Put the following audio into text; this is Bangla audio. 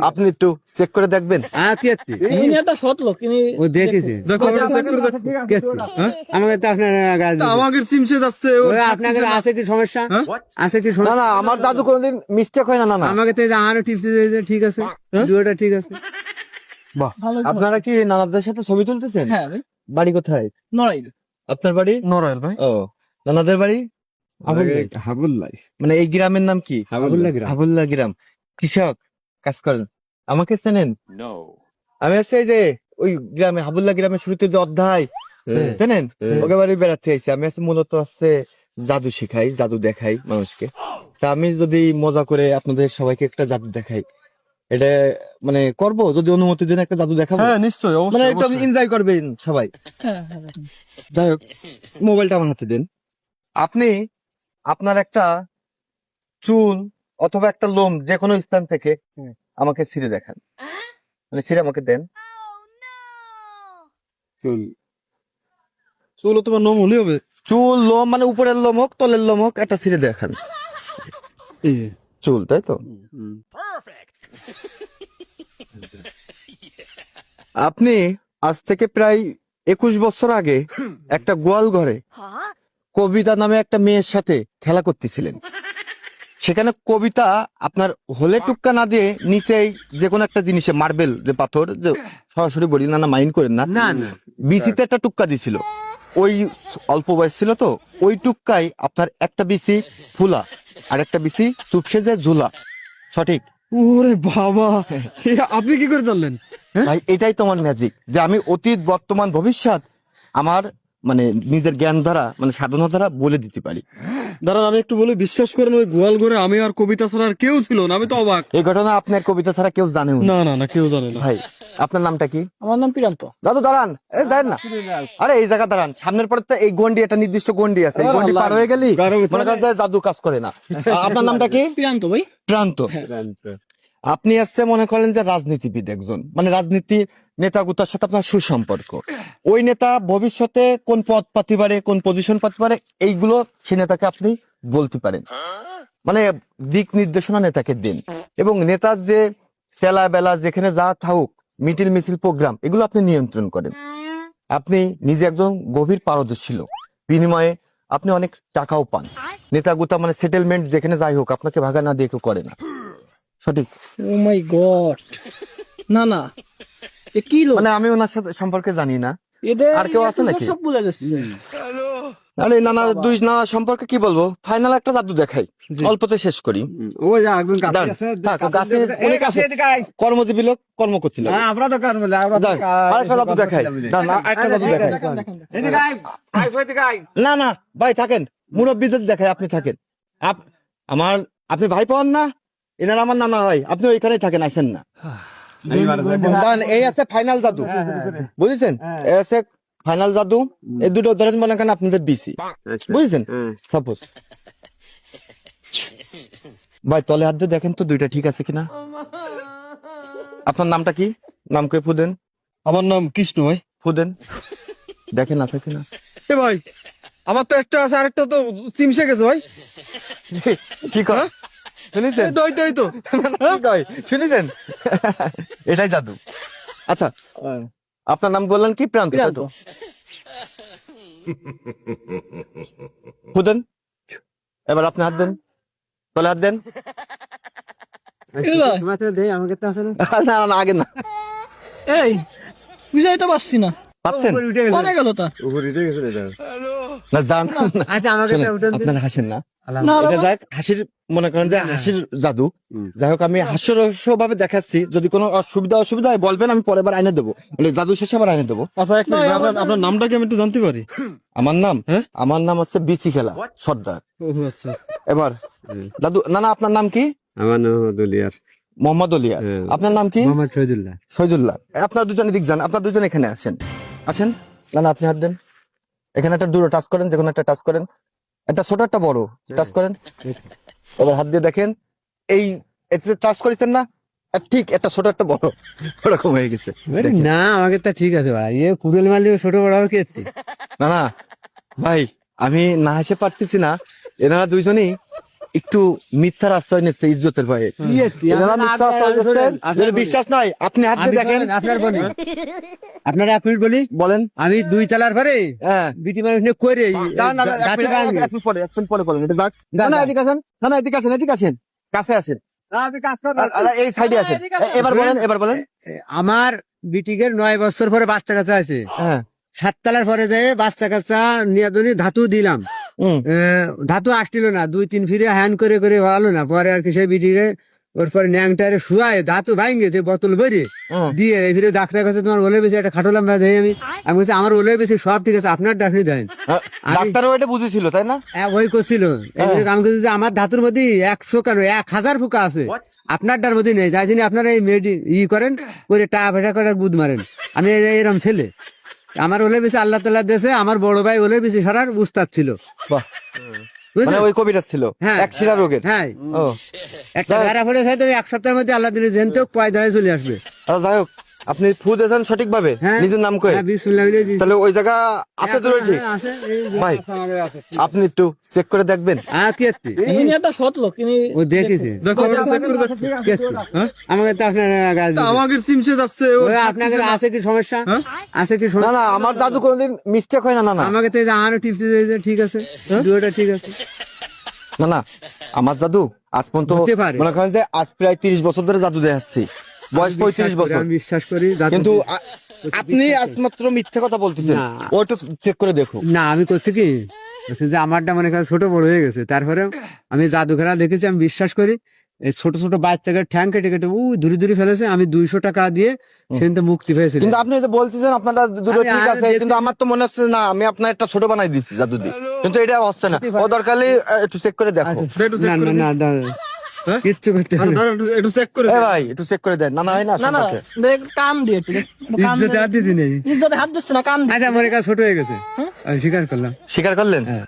আপনি একটু চেক করে দেখবেন। হ্যাঁ আছে কি সমস্যা? হ্যাঁ? আছে কি না আমার দাদু কোনোদিন মিস্টেক হয় না না আমাকে তো টিপস ঠিক আছে। দুটোটা ঠিক আছে। বাহ। আপনারা কি নানাদের সাথে ছবি তুলতেছেন? হ্যাঁ বাড়ি কোথায়? নড়াইল। আপনার বাড়ি? নড়াইল ভাই। ও নানাদের বাড়ি? হাবুল্লাই মানে এই গ্রামের নাম কি? হাবুল্লা গ্রাম। হাবুল্লা গ্রাম। কৃষক কাজ করেন। আমাকে চেনেন? আমি হচ্ছে এই যে ওই গ্রামে হাবুল্লা গ্রামের শুরুতে যে অধ্যায় জানেন ওকে বাড়ি বেড়াতে আইছি। আমি হচ্ছে মূলত হচ্ছে জাদু শেখাই জাদু দেখাই মানুষকে। তা আমি যদি মজা করে আপনাদের সবাইকে একটা জাদু দেখাই এটা মানে করব? যদি অনুমতি দেন একটা জাদু দেখাবো? হ্যাঁ নিশ্চয়ই মানে একটু এনজয় করবেন সবাই। হ্যাঁ হ্যাঁ। যাই হোক মোবাইলটা আমার হাতে দেন। আপনি আপনার একটা চুল অথবা একটা লোম যে কোনো স্থান থেকে আমাকে ছিঁড়ে দেখান। মানে ছিঁড়ে আমাকে দেন। চুল। চুল তোমার নম হলে হবে। চুল লোম মানে উপরের লোম হোক তলের লোম হোক একটা ছিঁড়ে দেখান। চুল তাই তো? আপনি আজ থেকে প্রায় একুশ বছর আগে একটা গোয়াল ঘরে কবিতা নামে একটা মেয়ের সাথে খেলা করতেছিলেন। সেখানে কবিতা আপনার হলে টুক্কা না দিয়ে নিচেই যে কোনো একটা জিনিসে মার্বেল যে পাথর যে সরাসরি বলি না না মাইন্ড করেন না। বিসিতে একটা টুক্কা দিছিল। ওই অল্প বয়স ছিল তো ওই টুক্কাই আপনার একটা বিসি ফুলা আর একটা বিসি চুপসে যে ঝুলা। সঠিক? ওরে বাবা আপনি কি করে জানলেন ভাই এটাই তোমার ম্যাজিক যে আমি অতীত বর্তমান ভবিষ্যৎ আমার মানে নিজের জ্ঞান দ্বারা মানে সাধনা দ্বারা বলে দিতে পারি। দাঁড়ান আমি একটু বলি বিশ্বাস করেন ওই গোয়াল ঘরে আমি আর কবিতা ছাড়া আর কেউ ছিল না আমি তো অবাক। এই ঘটনা আপনার কবিতা ছাড়া কেউ জানেও না। না না না কেউ জানে না। ভাই আপনার নামটা কি? আমার নাম প্রিয়ান্ত। দাদু দাঁড়ান এই দাঁড়ান না। আরে এই জায়গা দাঁড়ান সামনের পরে তো এই গন্ডি একটা নির্দিষ্ট গন্ডি আছে এই গন্ডি পার হয়ে গেলি মনে করেন যে জাদু কাজ করে না। আপনার নামটা কি? প্রিয়ান্ত ভাই। প্রান্ত আপনি আসছে মনে করেন যে রাজনীতিবিদ একজন। মানে রাজনীতি নেতা গুতার সাথে আপনার সুসম্পর্ক। ওই নেতা ভবিষ্যতে কোন পদ পাতে পারে, কোন পজিশন পাতে পারে, এইগুলো সে নেতাকে আপনি বলতে পারেন। মানে দিক নির্দেশনা নেতাকে দিন। এবং নেতার যে চেলা বেলা যেখানে যা থাকুক, মিটিল মিছিল প্রোগ্রাম, এগুলো আপনি নিয়ন্ত্রণ করেন। আপনি নিজে একজন গভীর পারদর্শী লোক। বিনিময়ে আপনি অনেক টাকাও পান। নেতা গুতা মানে সেটেলমেন্ট যেখানে যাই হোক, আপনাকে ভাগা না দিয়ে কেউ করে না। সঠিক। ও মাই গড না না। এ কি লোক? মানে আমি ওনার সাথে সম্পর্কে জানি না। এদের আর কেউ আছে নাকি? সব বলে যাচ্ছে। আরে নানা দুই না সম্পর্কে কি বলব? ফাইনাল একটা জাদু দেখাই। অল্পতে শেষ করি। ও যা একজন কাছে আছে থাক, কাছে উনি কাছে। কর্মজীবী লোক কর্ম করছিল হ্যাঁ আমরা তো বলে আমরা তো আরেকটা জাদু দেখাই। দাঁড়ান, আরেকটা জাদু দেখাই। না না ভাই থাকেন। মুরব্বী যদি দেখাই আপনি থাকেন। আপ- আমার আপনি ভাই পান না? এনার আমার নানা হয় আপনি ওইখানেই থাকেন আসেন না। এই আছে ফাইনাল জাদু। বুঝেছেন? এই আছে ফাইনাল জাদু। এই দুটো ধরেন মনে করেন আপনাদের বিসি বুঝেছেন? সাপোজ ভাই তলে হাত দিয়ে দেখেন তো দুইটা ঠিক আছে কিনা? আপনার নামটা কি? নাম কে ফুদেন? আমার নাম কৃষ্ণ ভাই। ফুদেন? দেখেন আছে কিনা? এ ভাই আমার তো একটা আছে আরেকটা তো চিমসে গেছে ভাই। কি কর? শুনেছেন? তো এই তো কয়? শুনেছেন? এটাই জাদু। আচ্ছা আপনার নাম বললেন কি? প্রান্ত তাই প্রিয়ান্ত তো? ফুদেন এবার আপনি হাত দেন। তলে হাত দেন। আমাকে না না, না আগে না। এই বুঝাই তো পারছি না। পাচ্ছেন? উঠে গেল তা। উপরে উঠে গেছে এটা। না জান আচ্ছা আমাকে আপনারা হাসেন না। হাসির মনে করেন যে হাসির জাদু। যাই হোক আমি ভাবে দেখাচ্ছি। যদি কোনো অসুবিধা অসুবিধা হয় বলবেন আমি পরের বার আইনে দেবো। মানে জাদু শেষে আবার আইনে দেবো। আচ্ছা এক মিনিট না, আপনার আমার- নামটা কি আমি একটু জানতে পারি। আমার নাম? হ্যাঁ? আমার নাম হচ্ছে বিচি খেলা সর্দার। আচ্ছা এবার দাদু না না আপনার নাম কি? আমার নাম দলিয়ার মোহাম্মদ অলিয়া হ্যাঁ। আপনার নাম কি? মোহাম্মদ শহীদুল্লাহ আপনার দুজনে দিক যান আপনার দুজন এখানে আসেন। আসেন। না না আপনি হাত দেন। এখানে একটা দুটো টাচ করেন যে কোনো একটা টাচ করেন। একটা ছোট একটা বড় টাচ করেন। এবার হাত দিয়ে দেখেন এই এতে টাচ করেছেন না? ঠিক একটা ছোট একটা বড়। ওরকম হয়ে গেছে। না আমাকে তো ঠিক আছে ভাই। এ কুড়েল মালি ছোট বড় আর কে না না। ভাই আমি না হেসে পারতেছি না। এনারা দুইজনই একটু মিথ্যার আশ্রয় নিচ্ছে ইজ্জতের ভয়ে বিশ্বাস নয় আপনি হাত দিয়ে দেখেন আপনার বলি আপনার এক মিনিট বলি বলেন আমি দুই তালার পরে হ্যাঁ বিটি মানুষ নিয়ে করে না, না, পরে, এক মিনিট পরে বলেন, এটা এদিকে আসেন। না, না, এদিকে আসেন, এদিকে আসেন। কাছে আসেন। এই সাইডে আসেন। এবার বলেন, এবার বলেন। আমার বিটিকের নয় বছর পরে বাচ্চা কাচ্চা আছে হ্যাঁ। সাত তালার পরে যেয়ে বাচ্চা কাচ্চা নিয়ে ধাতু দিলাম ধাতু আসছিল না দুই তিন ফিরে হ্যান করে করে ভালো না পরে আর কি সেই বিটিরে ওর পরে ন্যাংটারে শুয়ায় ধাতু ভাঙ গেছে বোতল ভরে দিয়ে এই ফিরে ডাক্তার কাছে তোমার ওলে বেশি একটা খাটোলাম দেয় আমি। আমি বলছি আমার ওলে বেশি সব ঠিক আছে আপনার ডাক্তার দেন। হ্যাঁ, ডাক্তারও এটা বুঝেছিল, তাই না? হ্যাঁ, ওই করছিল। আমি বলছি যে আমার ধাতুর মধ্যে একশো কেন এক হাজার ফুকা আছে। আপনারটার মধ্যে নেই যাই জন্য আপনারা এই মেডি ই করেন করে টাকা ফেটা করে বুধ মারেন। আমি এরম ছেলে। আমার ওলে বেশি আল্লাহ তাল্লাহ দেশে আমার বড় ভাই ওলে বেশি সারার উস্তাদ ছিল? মানে ওই কবিরাজ ছিল? হ্যাঁ। এক শিরা রোগের? হ্যাঁ। একটা বেড়া ফলে এক সপ্তাহের মধ্যে আল্লাহ দিলে জেনতেও পয়দা হয়ে চলে আসবে। আচ্ছা, যাই হোক। আপনি ফু দিয়েছেন সঠিক ভাবে হ্যাঁ। নিজের নাম কয়ে। হ্যাঁ। তাহলে ওই জায়গা আছে তো রয়েছে? হ্যাঁ, আছে, এই যে ভাই। আপনি একটু চেক করে দেখবেন। হ্যাঁ, কি এত্তি? ইনি একটা সৎ লোক ইনি ও দেখেছে। দেখো আমরা চেক করে দেখো কি এত্তি? আমাকে তো আপনার গাছ তা আমাকে চিমসে যাচ্ছে ও ওই আপনাকে আছে কি সমস্যা? আছে কি না না আমার দাদু কোনোদিন মিস্টেক হয় না না না। আমাকে তো টিপস ঠিক আছে। দুটোটা ঠিক আছে। না না আমার দাদু আজ পর্যন্ত মনে করেন যে আজ প্রায় তিরিশ বছর ধরে জাদু দিয়ে আসছি বয়স আমি পঁয়ত্রিশ বছর। আমি বিশ্বাস করি কিন্তু আপনি একমাত্র মিথ্যে কথা বলতেছেন। চেক করে দেখো। না আমি করছি কি? যে আমারটা মনে করেন ছোট বড় হয়ে গেছে। তারপরে আমি জাদুঘরা দেখেছি আমি বিশ্বাস করি এই ছোট ছোট বাচ্চাকে ঠ্যাং কেটে কেটে উ দূরে দূরে ফেলেছে আমি দুইশো টাকা দিয়ে থেকে মুক্তি পেয়েছিল। কিন্তু আপনি যে বলতেছেন আপনারা দুটো ঠিক আছে কিন্তু আমার তো মনে হচ্ছে না আমি আপনার একটা ছোট বানাই দিচ্ছি জাদু দিয়ে। কিন্তু এটা হচ্ছে না। ও দরকার একটু চেক করে দেখো। আচ্ছা, না না না? কিচ্ছু করতে হবে। না। একটু- চেক করে এ ভাই একটু চেক করে দেন। না না হয় না না না সম্পর্কে। দেখ কাম দিয়ে একটু দেখ। কাম ইজ্জতে দিয়ে- হাত দিতে নেই ইজ্জতে হাত দিচ্ছে না কাম দিয়ে আচ্ছা কাজ ছোট হয়ে গেছে। আমি স্বীকার করলাম। স্বীকার করলেন? হ্যাঁ।